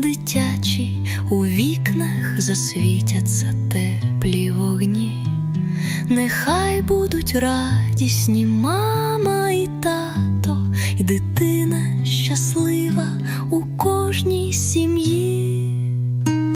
дитячі, у вікнах засвітяться теплі вогні, нехай будуть радісні мама і тато, і дитина щаслива у кожній сім'ї.